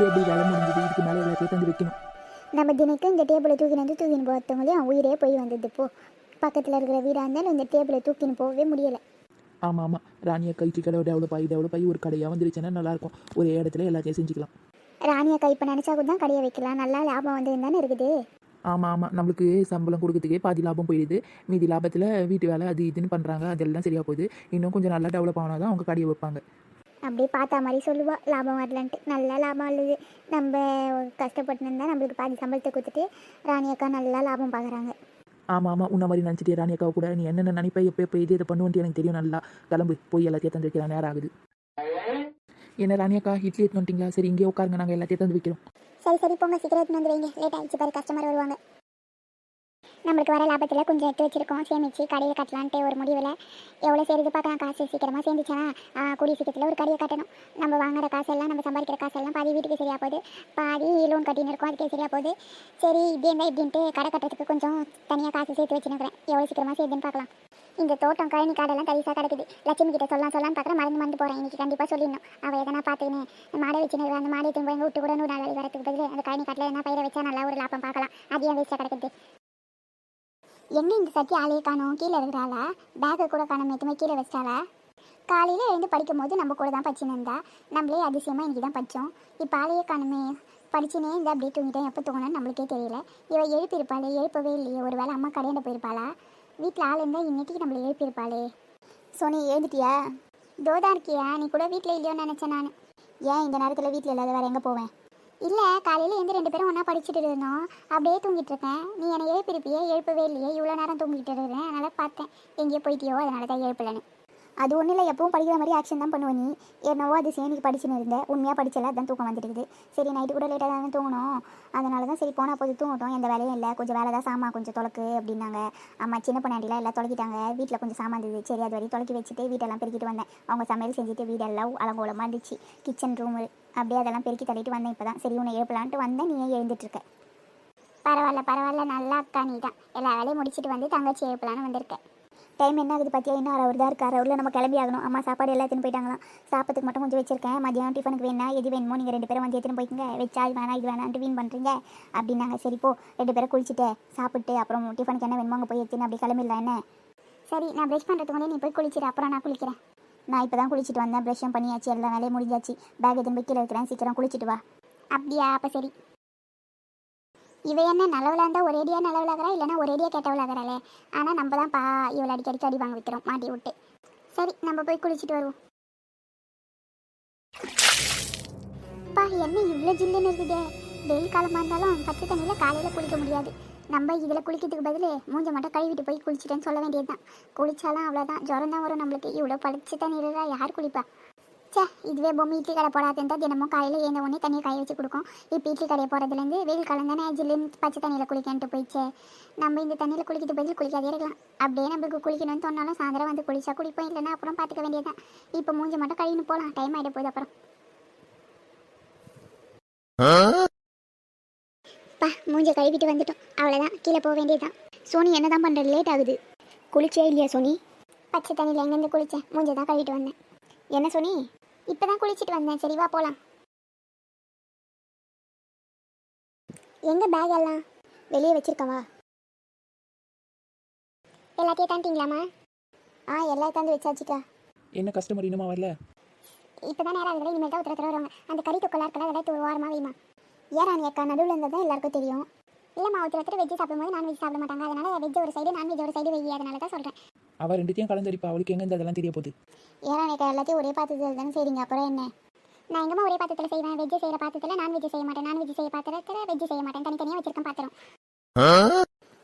Table வேலை முடிஞ்சது? இதுக்கு மேலே எல்லாத்தையும் தந்து வைக்கணும். நம்ம தினைக்கும் இந்த டேபிளை தூக்கின்னு வந்து தூக்கின்னு போகிறவங்களையும் உயிரே போய் வந்தது போ. பக்கத்தில் இருக்கிற வீடாக இருந்தாலும் இந்த டேபிளை தூக்கின்னு போகவே முடியலை. ஆமாம் ஆமாம் ராணி அக்கா இட்லி கடை டெவலப் ஆகி டெவலப் ஆகி ஒரு கடையாக வந்துருச்சுன்னா நல்லாயிருக்கும். ஒரே இடத்துல எல்லாத்தையும் செஞ்சுக்கலாம். ராணி அக்கா இப்போ நினச்சா கூட தான் கடையை வைக்கலாம். நல்லா லாபம் வந்து தானே இருக்குது? ஆமாம் ஆமாம் நம்மளுக்கு சம்பளம் கொடுக்கறதுக்கே பாதி லாபம் போயிடுது. மீதி லாபத்தில் வீட்டு வேலை அது இதுன்னு பண்ணுறாங்க அதெல்லாம் சரியாக போகுது. இன்னும் கொஞ்சம் நல்லா டெவலப் ஆனால் தான் அவங்க கடையை வைப்பாங்க. அப்படியே பார்த்தா மாதிரி சொல்லுவா. லாபம் வரலன்ட்டு. நல்லா லாபம் அல்லது நம்ம கஷ்டப்பட்டு இருந்தால் நம்மளுக்கு பாதி சம்பளத்தை கொடுத்துட்டு ராணி அக்கா நல்லா லாபம் பார்க்குறாங்க. ஆமாம் ஆமாம் உன்ன மாதிரி நினச்சிட்டே ராணி அக்காவை கூட நீ என்னென்ன நினைப்ப எப்போ எப்போ இது இதை பண்ணுவேன்ட்டு எனக்கு தெரியும். நல்லா கிளம்பு. போய் எல்லாத்தையும் தந்து வைக்கலாம் நேரம் ஆகுது. என்ன ராணி அக்கா இட்லி எடுத்து வந்துட்டீங்களா? சரி இங்கே உட்காருங்க. நாங்கள் எல்லாத்தையும் தந்து வைக்கிறோம். சரி சரி. போங்க. சீக்கிரம் எடுத்துன்னு வந்து வைங்க லேட் ஆகிடுச்சு பாரு. கஸ்டமர் வருவாங்க. நம்மளுக்கு வர லாபத்தில் கொஞ்சம் எடுத்து வச்சுருக்கோம். சேமிச்சு கடையை கட்டலான்ட்டு ஒரு முடிவில் எவ்வளோ சேருது பார்க்கலாம். காசு சீக்கிரமாக சேர்ந்துச்சுன்னா கூடிய சீக்கிரத்தில் ஒரு கடையை கட்டணும். நம்ம வாங்குற காசெல்லாம் நம்ம சம்பாதிக்கிற காசெல்லாம் பாதி வீட்டுக்கு சரியாக போகுது. பாதி லோன் கட்டின்னு இருக்கோம். அதுக்கே சரியாக போகுது. சரி இப்படி இருந்தால் இப்படின்ட்டு கடை கட்டுறதுக்கு கொஞ்சம் தனியாக காசு சேர்த்து வச்சுருக்கிறேன் எவ்வளோ சீக்கிரமாக சேர்த்துன்னு பார்க்கலாம். இந்த தோட்டம் கழனி காடெல்லாம் தரிசாக கிடக்குது. லட்சுமி கிட்ட சொல்லலாம் சொல்லலாம்னு பார்க்குறேன். மறந்து மறந்து போகிறேன் இன்றைக்கி கண்டிப்பாக சொல்லிடணும். அவள் எதனா பார்த்துக்கின்னு மாடை வச்சுன்னு அந்த மாடை திரும்ப எங்கள் விட்டு கூட நூறு நாள் வரதுக்கு பதில். அந்த கழனி காட்டில் என்ன பயிரை வச்சா நல்லா ஒரு லாபம் பார்க்கலாம். அது ஏன் வேஸ்ட்டாக கிடக்குது? எங்கே இந்த சத்தி ஆளையே காணோம். கீழே இருக்கிறாளா? பேக்கை கூட காணோம் எதுவுமே கீழே வச்சிட்டாளா? காலையில் எழுந்து படிக்கும்போது நம்ம கூட தான் படிச்சுன்னு இருந்தா. நம்மளே அதிசயமாக இன்னைக்கு தான் படித்தோம் இப்போ ஆளையே காணுமே. படிச்சுனே இருந்தால் அப்படியே தூங்கிட்டேன். எப்போ தூங்கினேன்னு நம்மளுக்கே தெரியல. இவ எழுப்பியிருப்பாளே எழுப்பவே இல்லையே. ஒரு வேளை அம்மா கடையாண்ட போயிருப்பாளா வீட்டில் ஆள் இருந்தால் இன்னைக்கு நம்மளை எழுப்பியிருப்பாளே. சோனி எழுந்துட்டியா? தோதா இருக்கியா? நீ கூட வீட்டில் இல்லையோன்னு நினச்சேன் நான். ஏன் இந்த நேரத்தில் வீட்டில் இல்லாத? வேறு எங்கே போவேன்? இல்லை காலையில் எழுந்து ரெண்டு பேரும் ஒன்றா படிச்சுட்டு இருந்தோம். அப்படியே தூங்கிட்டு இருக்கேன். நீ என்னை எழுப்பிருப்பியே? எழுப்பவே இல்லையே. இவ்வளோ நேரம் தூங்கிட்டு இருக்கிறேன் அதனால் பார்த்தேன். எங்கேயோ போயிட்டியோ? அதனால தான் எழுப்பலன்னு. அது ஒன்றும் இல்லை எப்பவும் படிக்கிற மாதிரி ஆக்ஷன் தான் பண்ணுவேன் நீ. என்னவோ அது சேனிக்கு படிச்சுன்னு இருந்தேன் உண்மையாக படிச்சல அதான் தூக்கம் வந்துட்டு இருக்குது சரி நைட்டு கூட லேட்டாக தானே தூங்கணும் அதனால தான் சரி போனால் போது தூங்கட்டும். எந்த வேலையும் இல்லை. கொஞ்சம் வேலை தான் சாமான் கொஞ்சம் தொலக்கு அப்படின்னாங்க. அம்மா சின்ன பொண்ணாண்டிலாம் எல்லாம் தொலைக்கிட்டாங்க. வீட்டில் கொஞ்சம் சாமான் இருந்தது. சரி அது வரையும் தொலைக்கி வச்சுட்டு வீட்டெல்லாம் பெருக்கிட்டு வந்தேன். அவங்க சமையல் செஞ்சுட்டு வீடெல்லாம் அலங்கோலமாக இருந்துச்சு. கிச்சன் ரூமு அப்படியே அதெல்லாம் பெருக்கி தள்ளிட்டு வந்தேன் இப்போ தான் சரி உன்னை எழுப்பலான்ட்டு வந்தேன். நீ எழுந்துட்டுருக்க. பரவாயில்ல பரவாயில்ல. நல்லா அக்கா நீ தான் எல்லா வேலையும் முடிச்சுட்டு வந்து தங்கச்சி எழுப்பலான்னு வந்திருக்கேன் டைம் என்ன ஆகுது பார்த்தியா இன்னும் அவர் தான் இருக்கார் அவரில் நம்ம கிளம்பி ஆகணும். அம்மா சாப்பாடு எல்லாத்தையும் போயிட்டாங்களாம். சாப்பிட்டுக்கு மட்டும் கொஞ்சம் வச்சிருக்கேன். மதியானம் டிஃபனுக்கு வேணா எது வேணுமோ நீங்கள் ரெண்டு பேரும் வந்து எடுத்துன்னு போய்க்குங்க. வச்சா இது வேணா இது வேணான்ட்டு வீண் பண்ணுறீங்க அப்படின்னாங்க. சரி போ. ரெண்டு பேரும் குளிச்சுட்டு சாப்பிட்டு அப்புறம் டிஃபனுக்கு என்ன வேணுமோ அங்கே போய் எடுத்துன்னு அப்படி கிளம்பிடலாம். என்ன? சரி நான் ப்ரெஷ் பண்ணுறதுக்கு வந்து நீ போய் குளிச்சிடு அப்புறம் நான் குளிக்கிறேன். நான் இப்போ தான் குளிச்சுட்டு வந்தேன். ப்ரெஷ்ஷும் பண்ணியாச்சு. எல்லா வேலையும் முடிஞ்சாச்சு. பேக் எதுவும் போய் கீழே வைக்கிறேன். சீக்கிரம் குளிச்சுட்டு வா. அப்படியா? அப்போ சரி. இவ என்ன நல்லவளா இருந்தால் ஒரேடியாக நல்லவளாகிறா இல்லைனா ஒரேடியாக கெட்டவளாகிறாளே? ஆனால் நம்ம தான் பா இவளை அடிக்கடி அடி வாங்க வைக்கிறோம் மாட்டி விட்டு. சரி நம்ம போய் குளிச்சுட்டு வருவோம். பா என்ன இவ்வளோ ஜில்லுன்னு இருக்குதே? வெயில் காலமாக இருந்தாலும் பச்சை தண்ணியில் காலையில் குளிக்க முடியாது. நம்ம இதில் குளிக்கிறதுக்கு பதில் மூஞ்ச மட்டும் கழுவிட்டு போய் குளிச்சிட்டேன்னு சொல்ல வேண்டியது தான் குளிச்சாலும் அவ்வளோதான் ஜுரம் தான் வரும் நம்மளுக்கு. இவ்வளோ பச்சை தண்ணியில் யார் குளிப்பா? சே இதுவே பொம்மை இட்லி கடை போடாதுன்னு தான் தினமும் காலையில் ஏந்த உடனே தண்ணியை காய வச்சு கொடுக்கும். இப்போ இட்லி கடையை போகிறதுலேருந்து வெயில் காலம் தானே ஜில்லுன்னு பச்சை தண்ணியில் குளிக்கன்ட்டு போயிடுச்சே. நம்ம இந்த தண்ணியில் குளிக்கிறது பதில் குளிக்காதே இருக்கலாம். அப்படியே நம்மளுக்கு குளிக்கணும்னு சொன்னாலும் சாயந்தரம் வந்து குளிச்சா குளிப்போம். இல்லைன்னா அப்புறம் பார்த்துக்க வேண்டியதுதான். இப்போ மூஞ்சி மட்டும் கழுவின்னு போகலாம் டைம் ஆகிட போகுது அப்புறம். பா மூஞ்ச கழுவிட்டு வந்துட்டோம். அவ்வளோதான் கீழே போக வேண்டியதுதான். சோனி என்ன தான் பண்ணுற லேட் ஆகுது. குளிச்சே இல்லையா சோனி? பச்சை தண்ணியில் எங்கேருந்து குளித்தேன் மூஞ்ச தான் கழுவிட்டு வந்தேன். என்ன சோனி? இப்போ தான் குளிச்சுட்டு வந்தேன். சரி வா போகலாம் எங்கே பேக் எல்லாம்? வெளியே வச்சிருக்கவா? எல்லாத்தையும் தாண்டிங்களாம்மா ஆ எல்லாம் தந்து வச்சாச்சுக்கா. என்ன கஸ்டமர் இன்னுமா வரல? இப்போ தான் நேரம் ஆகுது இனிமேல் தான் ஒருத்தர் வருவாங்க. அந்த கறி தொக்கலாக இருக்கலாம் அதெல்லாம் ஒரு வாரமாக வைமா ஏறானி அக்கா நடுவில் இருந்தது தான் எல்லாருக்கும் தெரியும். இல்லைம்மா ஒருத்தர் ஒருத்தர் வெஜ்ஜு சாப்பிடும்போது நான்வெஜ் சாப்பிட மாட்டாங்க. அதனால வெஜ் ஒரு சைடு நான்வெஜ் ஒரு சைடு வெய்ய அதனால தான் சொல்கிறேன் அவள் ரெண்டுத்தையும் கலந்தடிப்பா அவளுக்கு எங்கே அதெல்லாம் தெரிய போகுது? ஏன்னா அக்கா எல்லாத்தையும் ஒரே பாத்திரத்தில் தானே செய்றீங்க. அப்புறம் என்ன? நான் எங்கம்மா ஒரே பாத்திரத்தில் செய்வேன்? வெஜ்ஜு செய்கிற பாத்திரத்தில் நான் வெஜ்ஜு செய்ய மாட்டேன். நான் வெஜ்ஜு செய்ய பாத்திரத்தில் வெஜ்ஜு செய்ய மாட்டேன். தனித்தனியாக வச்சிருக்கேன் பாத்திரம்.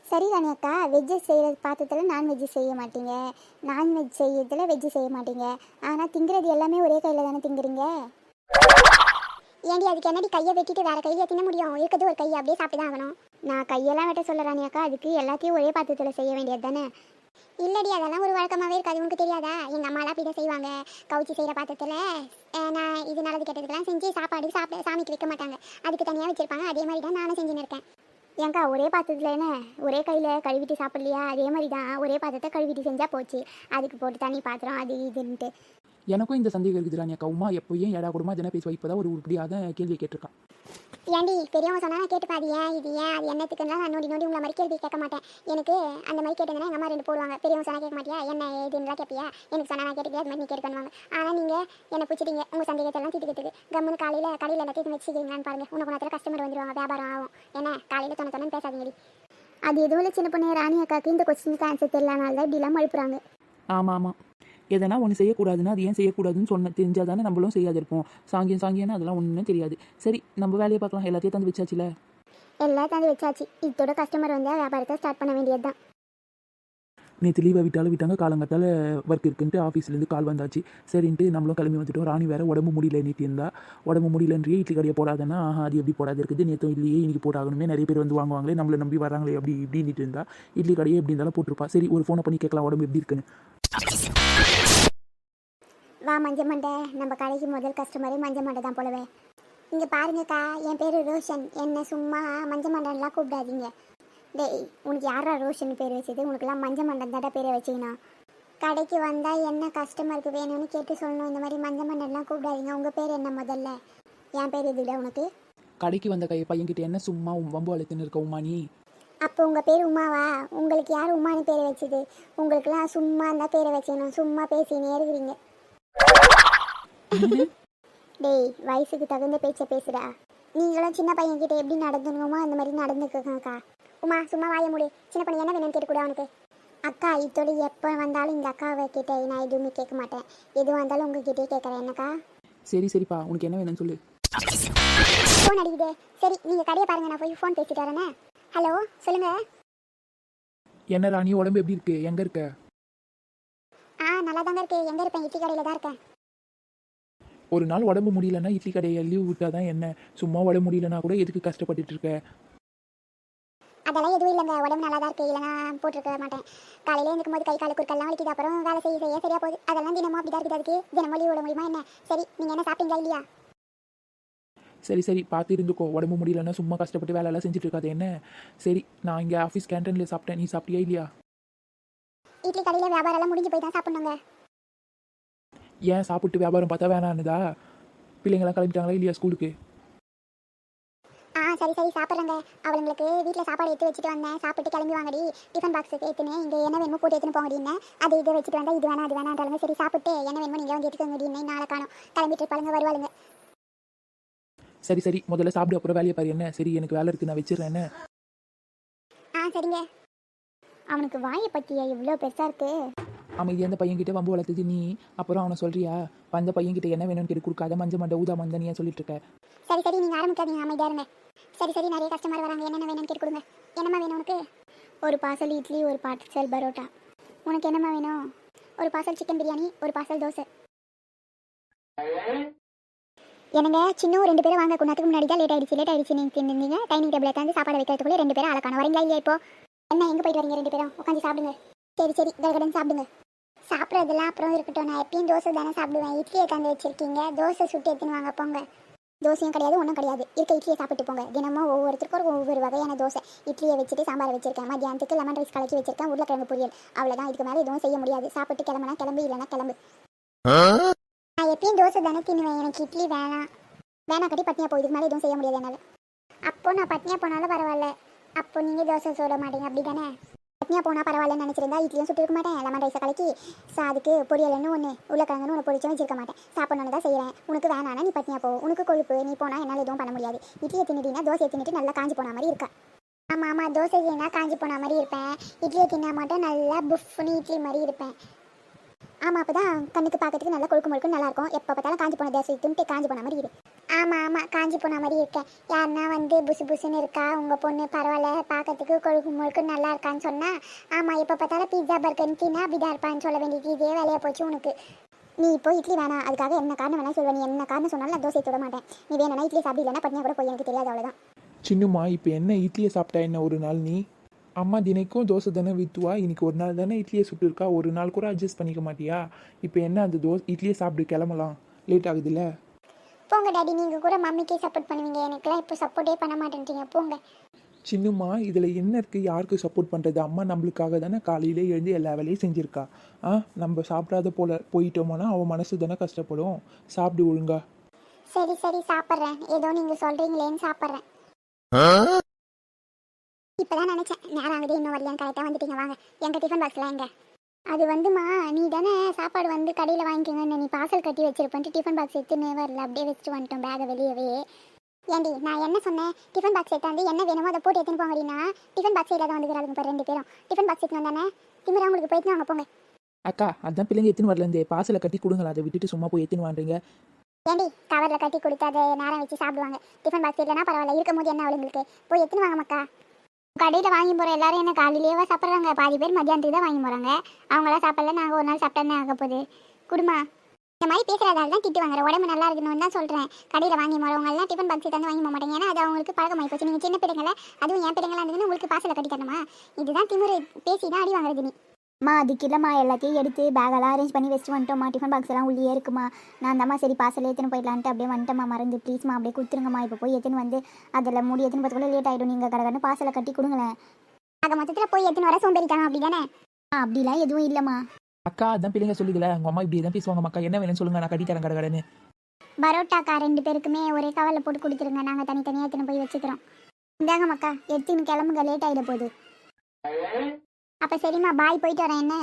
சரி ராணி அக்கா. வெஜ்ஜு செய்கிற பாத்திரத்தில் நான்வெஜ் செய்ய மாட்டீங்க. நான்வெஜ் செய்யறதுல வெஜ்ஜு செய்ய மாட்டீங்க. ஆனால் திங்கிறது எல்லாமே ஒரே கையில் தானே திங்குறீங்க? ஏண்டி அதுக்கு என்னடி கையை வெட்டிட்டு வேற கையை தின்ன முடியும்? இருக்கிறது ஒரு கையை அப்படியே சாப்பிட்டு தான் ஆகணும். நான் கையெல்லாம் வெட்ட சொல்ல அக்கா. அதுக்கு எல்லாத்தையும் ஒரே பாத்திரத்தில் செய்ய வேண்டியது தானே? இல்லடி அதெல்லாம் ஒரு வழக்கமாகவே இருக்காது. உனக்கு தெரியாதா? எங்கள் அம்மாலாம் அப்படி தான் செய்வாங்க. கவுச்சி செய்கிற பாத்திரத்தில் நான் இது நல்லது கெட்டதுக்கெல்லாம் செஞ்சு சாப்பாடு சாப்பிட சாமிக்கு வைக்க மாட்டாங்க. அதுக்கு தனியாக வச்சுருப்பாங்க. அதே மாதிரி தான் நானும் செஞ்சுன்னு இருக்கேன். ஏங்கா ஒரே பாத்திரத்தில் என்ன? ஒரே கையில் கழுவிட்டு சாப்பிடலையா? அதே மாதிரி தான் ஒரே பாத்திரத்தை கழுவிட்டு செஞ்சால் போச்சு. அதுக்கு போட்டு தண்ணி பாத்திரம் அது இதுன்ட்டு. எனக்கும் இந்த சந்தேகம் இருக்குது ராணியக்கா உமா எப்போயும் ஏடா கூடமா? இதெல்லாம் பேசுவா இப்போதான் ஒரு உருப்படியாக கேள்வி கேட்டிருக்கான் ஏண்டி பெரியவங்க சொன்னா கேட்டு பாதியா இது ஏன் அது என்னத்துக்குன்னா நான் நோண்டி நோண்டி உங்களை மாதிரி கேள்வி கேட்க மாட்டேன். எனக்கு அந்த மாதிரி கேட்டதுன்னா எங்கள் அம்மா ரெண்டு போடுவாங்க. பெரியவங்க சொன்னா கேட்க மாட்டியா? என்ன ஏதுன்னுலாம் கேட்பியா எனக்கு சொன்னா நான் கேட்டுக்கே அது மாதிரி நீ கேட்டு பண்ணுவாங்க. ஆனால் நீங்கள் என்னை பிடிச்சிட்டீங்க. உங்கள் சந்தேகத்தை எல்லாம் தீர்த்துக்கிறதுக்கு கம்முன்னு காலையில் கடையில் எல்லாத்தையும் வச்சுக்கிறீங்களான்னு பாருங்க. உனக்கு நேரத்தில் கஸ்டமர் வந்துருவாங்க. வியாபாரம் ஆகும். என்ன? காலையில் தொண்ணு தொண்ணு பேசாதீங்கடி. அது எதுவும் இல்லை சின்ன பொண்ணு. ராணி அக்காக்கு இந்த கொஸ்டினுக்கு ஆன்சர் தெரியலனால தான் இப்படிலாம் அழுப்புறாங்க. ஆமாம் ஆமாம் எதனா ஒன்று செய்யக்கூடாதுன்னா அது ஏன் செய்யக்கூடாதுன்னு சொன்ன தெரிஞ்சால் தானே நம்மளும் செய்யாது இருப்போம் சாங்கியம் சாங்கியம்னா அதெல்லாம் ஒன்றும் தெரியாது. சரி நம்ம வேலையை பார்க்கலாம். எல்லாத்தையும் தந்து வச்சாச்சுல? எல்லாம் தந்து வச்சாச்சு. இதோட கஸ்டமர் வந்தால் வியாபாரத்தை ஸ்டார்ட் பண்ண வேண்டியது தான் நேற்று லீவை விட்டாலும் விட்டாங்க. காலங்கத்தால் ஒர்க் இருக்குன்ட்டு ஆஃபீஸ்லேருந்து கால் வந்தாச்சு. சரின்ட்டு நம்மளும் கிளம்பி வந்துட்டோம். ராணி வேறு உடம்பு முடியல நீட்டி இருந்தா. உடம்பு முடியலன்றியே இட்லி கடையை போடாதன்னா ஆஹா அது எப்படி போடாது? இருக்குது. நேற்று இல்லையே இன்னைக்கு போட்டாகணுமே. நிறைய பேர் வந்து வாங்குவாங்களே நம்மளை நம்பி வராங்களே அப்படி இப்படின்ட்டு இருந்தா. இட்லி கடையே எப்படி இருந்தாலும் போட்டிருப்பா. சரி ஒரு ஃபோனை பண்ணி கேட்கலாம். உடம்பு எப்படி இருக்குன்னு. வா மஞ்ச மண்டை. நம்ம கடைக்கு முதல் கஸ்டமரே மஞ்ச மண்டை தான் போலவே. இங்க பாருங்கக்கா என் பேரு ரோஷன். என்ன சும்மா மஞ்ச மண்டன்லாம் கூப்பிடாதீங்க. டேய் உனக்கு யாரா ரோஷன் பேர் வச்சது? உனக்குலாம் மஞ்ச மண்டன் தாண்டா பேரை வச்சுக்கணும் கடைக்கு வந்தா என்ன கஸ்டமருக்கு வேணும்னு கேட்டு சொல்லணும். இந்த மாதிரி மஞ்ச மண்டன்லாம் கூப்பிடாதீங்க. உங்க பேர் என்ன முதல்ல? என் பேர் இதுல உனக்கு? கடைக்கு வந்த கை பையன்கிட்ட என்ன சும்மா வம்பு அழைத்துன்னு இருக்க உமா நீ? அப்போ உங்க பேர் உமாவா? உங்களுக்கு யார் உமான்னு பேர் வச்சது? உங்களுக்குலாம் சும்மா இருந்தா பேரை வச்சுக்கணும் சும்மா பேசினே இருக்கிறீங்க. டேய் வயசுக்கு தகுந்த பேச்ச பேசுடா. நீங்களும் சின்ன பையன் கிட்ட எப்படி நடந்துக்கணுமோ அந்த மாதிரி நடந்துக்கோங்கக்கா. உமா சும்மா வாய முடி. சின்ன பையன் என்ன வேணும்னு கேட்டு கூட அவனுக்கு. அக்கா இத்தோடு எப்போ வந்தாலும் இந்த அக்காவை கிட்ட நான் எதுவுமே கேட்க மாட்டேன். எதுவாக இருந்தாலும் உங்ககிட்டயே கேட்குறேன் என்னக்கா? சரி சரிப்பா. உனக்கு என்ன வேணும்னு சொல்லு. ஃபோன் அடிக்குதே. சரி நீங்கள் கடையை பாருங்க. நான் போய் ஃபோன் பேசிட்டு வரேனே. ஹலோ சொல்லுங்க. என்ன ராணி உடம்பு எப்படி இருக்கு? எங்கே இருக்க? ஆ நல்லா தாங்க இருக்கு. எங்கே இருப்பேன்? இட்லி கடையில் தான் இருக்கேன். ஒரு நாள் உடம்பு முடியலன்னா இட்லி கடையை லீவ் விட்டா தான் என்ன? சும்மா உடம்பு முடியலன்னா கூட எதுக்கு கஷ்டப்பட்டுட்டு இருக்க? அதெல்லாம் எதுவும் இல்லைங்க. உடம்பு நல்லா தான் இருக்கு. இல்லைனா போட்டிருக்க மாட்டேன். காலையில இருக்கும் போது கை கால குறுக்கெல்லாம் வலிக்குது. அப்புறம் வேலை செய்ய செய்ய சரியா போகுது. அதெல்லாம் தினமும் அப்படி தான் இருக்குது. அதுக்கு தினமும் லீவ் விட முடியுமா என்ன? சரி நீங்கள் என்ன சாப்பிட்டீங்களா இல்லையா? சரி சரி. பார்த்து இருந்துக்கோ. உடம்பு முடியலன்னா சும்மா கஷ்டப்பட்டு வேலையெல்லாம் செஞ்சுட்டு இருக்காது என்ன? சரி நான் இங்கே ஆஃபீஸ் கேன்டீனில் சாப்பிட்டேன். நீ சாப்பிட்டியா இல்லையா? இட்லி கடையில் வியாபாரம் எல்லாம் முடிஞ்சு போய் தான் சாப்பிடணுங்க. ஏன் சாப்பிட்டு வியாபாரம் பார்த்தா வேணான்னுதா? பிள்ளைங்களாம் கிளம்பிட்டாங்களா இல்லையா ஸ்கூலுக்கு? ஆ சரி சரி சாப்பிட்றேங்க. அவளுங்களுக்கு வீட்டில் சாப்பாடு எடுத்து வச்சுட்டு வந்தேன். சாப்பிட்டு கிளம்பி வாங்கடி. டிஃபன் பாக்ஸ் ஏற்றுனேன் இங்கே என்ன வேணுமோ போட்டு எடுத்துன்னு போங்கடின்னு அது இதை வச்சுட்டு வந்தா இது வேணாம் அது வேணான்றாலுங்க சரி சாப்பிட்டு என்ன வேணுமோ நீங்கள் வந்து எடுத்துக்கோங்கடின்னு நாளை காணும். கிளம்பிட்டு இருப்பாளுங்க வருவாளுங்க. சரி சரி முதல்ல சாப்பிடு அப்புறம் வேலையை பாரு என்ன? சரி எனக்கு வேலை இருக்குது நான் வச்சிடுறேன் என்ன? ஆ சரிங்க. அவனுக்கு வாயை பற்றியா இவ்வளோ பெருசாக இருக்கு. அமைதியாக அந்த பையன்கிட்ட வம்பு வளர்த்தது நீ. அப்புறம் அவனை சொல்றியா? வந்த பையன்கிட்ட என்ன வேணும்னு கேட்டு கொடுக்காத. மஞ்ச மண்ட ஊதா மந்தனியா சொல்லிட்டு இருக்க. சரி சரி நீங்க ஆரம்பிக்காதீங்க. அமைதியா இருங்க சரி சரி நிறைய கஸ்டமர் வராங்க. என்னென்ன வேணும்னு கேட்டு கொடுங்க. என்னம்மா வேணும் உனக்கு? ஒரு பார்சல் இட்லி ஒரு பார்சல் பரோட்டா. உனக்கு என்னம்மா வேணும்? ஒரு பார்சல் சிக்கன் பிரியாணி ஒரு பார்சல் தோசை. என்னங்க சின்ன ரெண்டு பேரும் வாங்க. கொண்டாத்துக்கு முன்னாடி தான் லேட் ஆயிடுச்சு. லேட் ஆயிடுச்சு. நீங்கள் இருந்தீங்க டைனிங் டேபிள் உட்காந்து சாப்பாடு வைக்கிறதுக்குள்ளே ரெண்டு பேரும் அழகான வரீங்களா இல்லையா இப்போ? என்ன எங்கே போயிட்டு வரீங்க ரெண்டு பேரும்? உட்காந்து சாப்பிடுங்க. சரி சரி கடகடன் சாப்பிடுங்க. சாப்பிட்றதெல்லாம் அப்புறம் இருக்கட்டும். நான் எப்பயும் தோசை தானே சாப்பிடுவேன். இட்லியை தந்து வச்சிருக்கீங்க. தோசை சுட்டு எடுத்துன்னு வாங்க போங்க. தோசையும் கிடையாது ஒன்றும் கிடையாது. இருக்க இட்லியை சாப்பிட்டு போங்க. தினமும் ஒவ்வொருத்தருக்கும் ஒரு ஒவ்வொரு வகையான தோசை. இட்லியை வச்சுட்டு சாம்பார் வச்சிருக்கேன். மத்தியானத்துக்கு லெமன் ரைஸ் கலக்கி வச்சிருக்கேன். உருளைக்கிழங்கு பொரியல். அவ்வளோதான் இதுக்கு மேலே எதுவும் செய்ய முடியாது. சாப்பிட்டு கிளம்புனா கிளம்பு இல்லைன்னா கிளம்பு. நான் எப்பயும் தோசை தானே தின்னுவேன். எனக்கு இட்லி வேணாம். வேணாம் கட்டி பட்னியா போய் இதுக்கு மேலே எதுவும் செய்ய முடியாது என்னால். அப்போ நான் பட்னியா போனாலும் பரவாயில்ல. அப்போ நீங்கள் தோசை சுட மாட்டீங்க. அப்படி தானே பட்னியா போனால் பரவாயில்லன்னு நினச்சிருந்தா இட்லியும் சுட்டு இருக்க மாட்டேன் லெமன் ரைஸை கலக்கி சாதுக்கு பொரியலன்னு ஒன்று உருளைக்கிழங்குன்னு ஒன்று பொரிச்சும் வச்சிருக்க மாட்டேன். சாப்பிடணுன்னு தான் செய்கிறேன் உனக்கு வேணானா நீ பட்னியா போ. உனக்கு கொழுப்பு நீ போனால் என்னால் எதுவும் பண்ண முடியாது. இட்லியை தின்னுட்டீங்கன்னா தோசையை தின்னுட்டு நல்லா காஞ்சி போன மாதிரி இருக்கா. ஆமாம் ஆமாம் தோசை செய்யினா காஞ்சி போன மாதிரி இருப்பேன். இட்லியை தின்னா மட்டும் நல்லா புஃப்னு இட்லி மாதிரி இருப்பேன். ஆமாம் அப்போ தான் கண்ணுக்கு பார்க்கறதுக்கு நல்லா கொழுக்கு முழுக்கு நல்லா இருக்கும். எப்போ பார்த்தாலும் காஞ்சி போன தோசை தின்ட்டு காஞ்சி போன மாதிரி இருக்கு ஆமாம் ஆமாம் காஞ்சி போன மாதிரி இருக்கேன் யாருன்னா வந்து புசு புசுன்னு இருக்கா உங்கள் பொண்ணு பரவாயில்ல பார்க்கறதுக்கு கொழுக்கு முழுக்கு நல்லா இருக்கான்னு சொன்னால் ஆமாம் எப்போ பார்த்தாலும் பீஸா பர்கன் தின்னா அப்படிதான் இருப்பான்னு சொல்ல வேண்டியது. இதே வேலையாக போச்சு உனக்கு. நீ இப்போ இட்லி வேணாம். அதுக்காக என்ன காரணம் வேணா சொல்லுவேன் நீ என்ன காரணம் சொன்னாலும் நான் தோசை தொட மாட்டேன். நீ வேணா இட்லி சாப்பிடலன்னா இல்லைன்னா கூட போய் எனக்கு தெரியாது அவ்வளோதான் சின்னம்மா இப்போ என்ன இட்லியை சாப்பிட்டா என்ன ஒரு நாள் நீ? அம்மா தினைக்கும் தோசை தானே வித்துவா இன்னைக்கு ஒரு நாள் தானே இட்லியை சுட்டுருக்கா? ஒரு நாள் கூட அட்ஜஸ்ட் பண்ணிக்க மாட்டியா? இப்போ என்ன அந்த தோசை இட்லியை சாப்பிட்டு கிளம்பலாம். லேட் ஆகுதுல்ல? போங்க டாடி நீங்கள் கூட மம்மிக்கே சப்போர்ட் பண்ணுவீங்க. எனக்குலாம் இப்போ சப்போர்ட்டே பண்ண மாட்டேன்றீங்க. போங்க. சின்னம்மா இதில் என்ன இருக்குது யாருக்கு சப்போர்ட் பண்ணுறது அம்மா நம்மளுக்காக தானே காலையிலே எழுந்து எல்லா வேலையும் செஞ்சுருக்கா. ஆ நம்ம சாப்பிடாத போல போயிட்டோமோனா அவன் மனசு தானே கஷ்டப்படும். சாப்பிடு ஒழுங்கா. சரி சரி சாப்பிட்றேன். ஏதோ நீங்கள் சொல்கிறீங்களேன்னு சாப்பிட்றேன். இப்போதான் நினச்சேன். நேரம் ஆகுது இன்னும் வரலையான்னு கரெக்டாக வந்துட்டீங்க வாங்க. எங்கள் டிஃபன் பாக்ஸ்லாம் எங்க? அது வந்துமா நீ தானே சாப்பாடு வந்து கடையில் வாங்கிக்கோங்கன்னு நீ பார்சல் கட்டி வச்சிருப்பேன்ட்டு டிஃபன் பாக்ஸ் எடுத்துன்னு வரல. அப்படியே வச்சுட்டு வந்துட்டோம் பேகை வெளியவே. ஏண்டி நான் என்ன சொன்னேன்? டிஃபன் பாக்ஸ் எடுத்தாந்து என்ன வேணுமோ அதை போட்டு எடுத்துன்னு போங்கடினா டிஃபன் பாக்ஸ் இல்லாத வந்துக்கிறாங்க இப்போ ரெண்டு பேரும். டிஃபன் பாக்ஸ் எடுத்துன்னு வந்தானே? திமிரா உங்களுக்கு போயிட்டு வாங்க போங்க. அக்கா அதான் பிள்ளைங்க எத்தின்னு வரல இந்த பாசலை கட்டி கொடுங்களா அதை விட்டுட்டு சும்மா போய் எத்தின்னு வாங்குறீங்க ஏண்டி கவரில் கட்டி கொடுத்து அதை நேரம் வச்சு சாப்பிடுவாங்க. டிஃபன் பாக்ஸ் இல்லைனா பரவாயில்ல. இருக்கும் போது என்ன அவளுங்களுக்கு போய் எடுத்துன்னு வாங்க மக்கா. கடையில் வாங்கி போகிற எல்லாரும் என்ன காலையிலேயே சாப்பிட்றாங்க? பாதி பேர் மத்தியானத்துக்கு தான் வாங்கி போகிறாங்க அவங்களாம் சாப்பிடல நாங்கள் ஒரு நாள் சாப்பிட்டேன்னு ஆக போகுது. குடுமா இந்த மாதிரி பேசுறதால தான் திட்டு வாங்குற. உடம்பு நல்லா இருக்கணும்னு தான் சொல்கிறேன் கடையில் வாங்கி போகிறவங்க டிஃபன் பாக்ஸ் தந்து வாங்கி போக மாட்டேங்க. ஏன்னா அது அவங்களுக்கு பழக்கமாகி போச்சு. நீங்கள் சின்ன பிள்ளைங்கள அதுவும் என் பிள்ளைங்களா இருந்ததுன்னு உங்களுக்கு பாசலை கட்டி தரணுமா இதுதான் திமுறை பேசி தான் அடி வாங்குறது நீ. அம்மா அதுக்கு இல்லைம்மா எல்லாத்தையும் எடுத்து பேக்கெல்லாம் அரேஞ்ச் பண்ணி வச்சுட்டு வந்துட்டோம்மா. டிஃபன் பாக்ஸ் எல்லாம் உள்ளே இருக்குமா. நான் தாம்மா சரி பார்சல் ஏற்றுன்னு போயிடலான்ட்டு அப்படியே வந்துட்டேம்மா மறந்து. ப்ளீஸ்மா அப்படியே கொடுத்துருங்கம்மா. இப்போ போய் எத்துன்னு வந்து அதில் முடி எத்துன்னு பார்த்துக்குள்ள லேட் ஆகிடும் நீங்கள் கடகடன்னு பார்சலை கட்டி கொடுங்களேன். ஆக மொத்தத்தில் போய் எடுத்துன்னு வர சோம்பேறித்தனம் அப்படி தானே ஆ அப்படிலாம் எதுவும் இல்லைம்மா. அக்கா அதான் பிள்ளைங்க சொல்லுதுல. உங்கள் அம்மா இப்படி தான் பேசுவாங்க. மக்கா என்ன வேணும்னு சொல்லுங்க. நான் கட்டி தரேன் கடை கடைன்னு. பரோட்டாக்கா ரெண்டு பேருக்குமே ஒரே கவரில் போட்டு கொடுத்துருங்க. நாங்கள் தனித்தனியாக எடுத்துன்னு போய் வச்சுக்கிறோம். இந்தாங்க மக்கா எடுத்துன்னு கிளம்புங்க. லேட் ஆகிட போகுது. அப்போ சரிம்மா பாய் போயிட்டு வரேன் என்ன?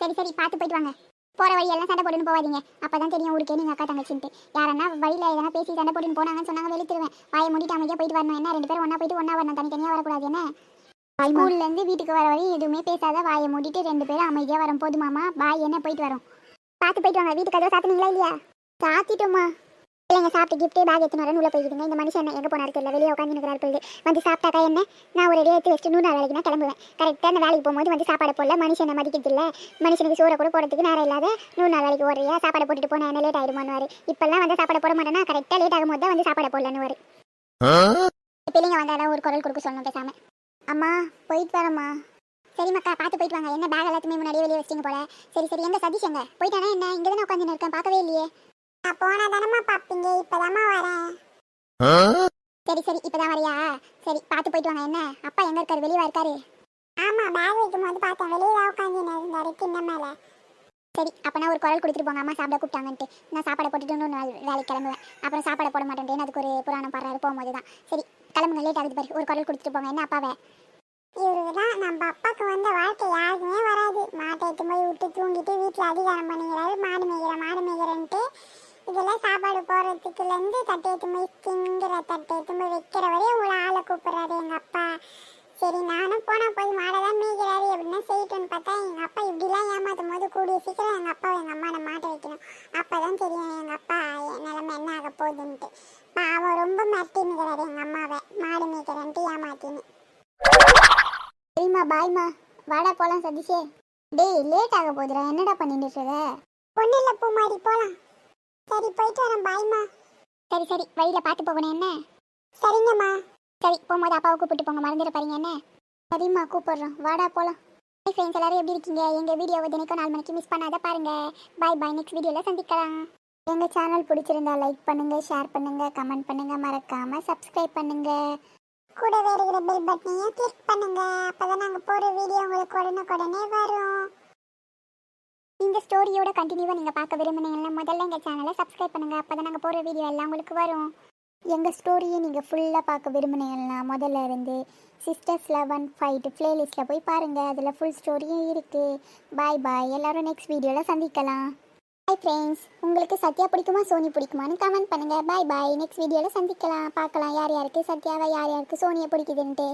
சரி சரி பார்த்து போயிட்டு வாங்க. போகிற வழியெல்லாம் சண்டை போட்டுன்னு போகாதீங்க அப்போ தான் தெரியும் ஊருக்கே நீங்கள் அக்கா தங்கச்சின்ட்டு. யாரன்னா வழியில் எதனா பேசி சண்டை போட்டுன்னு போனாங்கன்னு சொன்னாங்க வெளுத்துருவேன். வாயை மூடிட்டு அமைதியாக போயிட்டு வரணும் என்ன? ரெண்டு பேரும் ஒன்றா போயிட்டு ஒன்றா வரணும் தனித்தனியாக வரக்கூடாது என்ன? ஸ்கூல்லேருந்து வீட்டுக்கு வர வழி எதுவுமே பேசாத வாயை மூடிட்டு ரெண்டு பேரும் அமைதியாக வரும். போதுமாமா பாய் என்ன போயிட்டு வரோம்? பார்த்து போயிட்டு வாங்க வீட்டுக்கு கதவை சாத்துனீங்களா இல்லையா? சாத்திட்டோமா பிள்ளைங்க சாப்பிட்டு கிஃப்ட்டு பேக் எடுத்துன்னு வரேன் உள்ள போயிருக்குங்க இந்த மனுஷன் எங்கே போனாரு தெரியல வெளியே உட்காந்து இருக்கிறாரு போகுது வந்து சாப்பிட்டாக்கா என்ன? நான் ஒரு எடுத்து வச்சுட்டு நூறு நாள் வேலைக்கு நான் கிளம்புவேன் கரெக்டாக அந்த வேலைக்கு போகும்போது வந்து சாப்பாடு போடல. மனுஷனை மதிக்கிறது இல்லை. மனுஷனுக்கு சோறை கூட போடுறதுக்கு நேரம் இல்லாத நூறு நாள் வேலைக்கு ஓடுறியா சாப்பாடு போட்டுட்டு போனா என்ன லேட் ஆயிடுமான்னு இப்பெல்லாம் வந்து சாப்பாடு போட மாட்டேன்னா கரெக்டாக லேட் ஆகும்போது தான் வந்து சாப்பாடு போடலன்னு பிள்ளைங்க வந்தாலும் ஒரு குரல் கொடுக்க சொல்லணும் பேசாம. அம்மா போயிட்டு வரேம்மா. சரிம்மாக்கா பார்த்து போயிட்டு வாங்க. என்ன பேக் எல்லாத்தையுமே முன்னாடியே வெளியே வச்சிங்க போல. சரி சரி. எங்க சதீஷ் எங்க? போயிட்டானா என்ன? இங்கே தானே உட்காந்து இருக்கேன். பார்க்கவே இல்லையே. நான் போனா தானம்மா பாப்பீங்க இப்பதாம்மா வரேன். சரி சரி இப்பதான் வரியா? சரி பார்த்து போயிட்டு வாங்க என்ன? அப்பா எங்க இருக்காரு? வெளியே இருக்காரு. ஆமா பேக் வைக்கும் போது பார்த்தேன் வெளியே தான் உட்காந்து இருந்தாரு கிண்ண மேல. சரி அப்பனா ஒரு குரல் கொடுத்துட்டு போங்க அம்மா சாப்பிட கூப்பிட்டாங்கன்ட்டு. நான் சாப்பாடை போட்டுட்டு இன்னொரு நாள் வேலைக்கு கிளம்புவேன். அப்புறம் சாப்பாடை போட மாட்டேன் அதுக்கு ஒரு புராணம் பாடுறாரு போகும்போது தான். சரி கிளம்புங்க லேட் ஆகுது பாரு. ஒரு குரல் கொடுத்துட்டு போங்க என்ன அப்பாவே? இவருதான் நம்ம அப்பாவுக்கு வந்த வாழ்க்கை யாருக்குமே வராது. மாட்டை எடுத்து போய் விட்டு தூங்கிட்டு வீட்டில் அதிகாரம் பண்ணிக்கிறாரு மாடு மேய்கிற மாடு மேய்கிறன்ட்டு இதெல்லாம் சாப்பாடு போகிறதுக்குலேருந்து தட்டை எடுத்து போய் திங்கிற தட்டை எடுத்து போய் வைக்கிற வரையும் உங்களை ஆளை கூப்பிட்றாரு எங்கள் அப்பா. சரி நானும் போனால் போய் மாடை தான் மேய்கிறாரு எப்படின்னா செய்யட்டும்னு பார்த்தா எங்கள் அப்பா இப்படிலாம் ஏமாத்தும் போது கூடிய சீக்கிரம் எங்கள் அப்பா எங்கள் அம்மா மாட்டை வைக்கணும். அப்போ தான் தெரியும் எங்கள் அப்பா நிலமை என்ன ஆக போகுதுன்ட்டு. அவன் ரொம்ப மிரட்டினுக்கிறாரு எங்கள் அம்மாவை. மாடு மேய்க்கிறன்ட்டு ஏமாத்தின்னு. சரிம்மா பாய்மா வாடா போலாம் சதீஷே. டேய் லேட் ஆக போகுதுடா. என்னடா பண்ணிட்டு இருக்க? ஒன்றும் இல்லை பூமாரி போகலாம் சரி போயிட்டு வரேன் பாய்மா. சரி சரி வழியில பார்த்து போகணும் என்ன? சரிங்கம்மா. சரி போகும்போது அப்பாவை கூப்பிட்டு போங்க மறந்துட பாருங்க என்ன? சரிம்மா கூப்பிடுறோம். வாடா போகலாம் ஃப்ரெண்ட்ஸ் எல்லாரும் எப்படி இருக்கீங்க? எங்கள் வீடியோவை தினைக்கும் நாலு மணிக்கு மிஸ் பண்ணாத பாருங்க. பாய் பாய் நெக்ஸ்ட் வீடியோவில் சந்திக்கலாம். எங்கள் சேனல் பிடிச்சிருந்தா லைக் பண்ணுங்க ஷேர் பண்ணுங்க கமெண்ட் பண்ணுங்க மறக்காம சப்ஸ்கிரைப் பண்ணுங்க. கூடவே இருக்கிற பெல் பட்டனையும் கிளிக் பண்ணுங்க. அப்பதான் நாங்க போற வீடியோ உங்களுக்கு உடனே உடனே வரும். இந்த ஸ்டோரியோட கண்டினியூவாக நீங்கள் பார்க்க விரும்புனீங்கன்னா முதல்ல எங்கள் சேனலை சப்ஸ்கிரைப் பண்ணுங்கள் அப்போ தான் நாங்கள் போகிற வீடியோ எல்லாம் உங்களுக்கு வரும். எங்கள் ஸ்டோரியை நீங்கள் ஃபுல்லாக பார்க்க விரும்புனீங்கன்னா முதல்ல இருந்து சிஸ்டர்ஸ் லெவன் ஃபைட் ப்ளேலிஸ்ட்டில் போய் பாருங்கள் அதில் ஃபுல் ஸ்டோரியும் இருக்குது பாய் பாய் எல்லோரும் நெக்ஸ்ட் வீடியோவில் சந்திக்கலாம். ஹாய் ஃப்ரெண்ட்ஸ் உங்களுக்கு சத்யா பிடிக்குமா சோனி பிடிக்குமான்னு கமெண்ட் பண்ணுங்கள் பாய் பாய் நெக்ஸ்ட் வீடியோவில் சந்திக்கலாம். பார்க்கலாம். யார் யாருக்கு சத்யாவை யார் யாருக்கு சோனியை பிடிக்குதுன்ட்டு.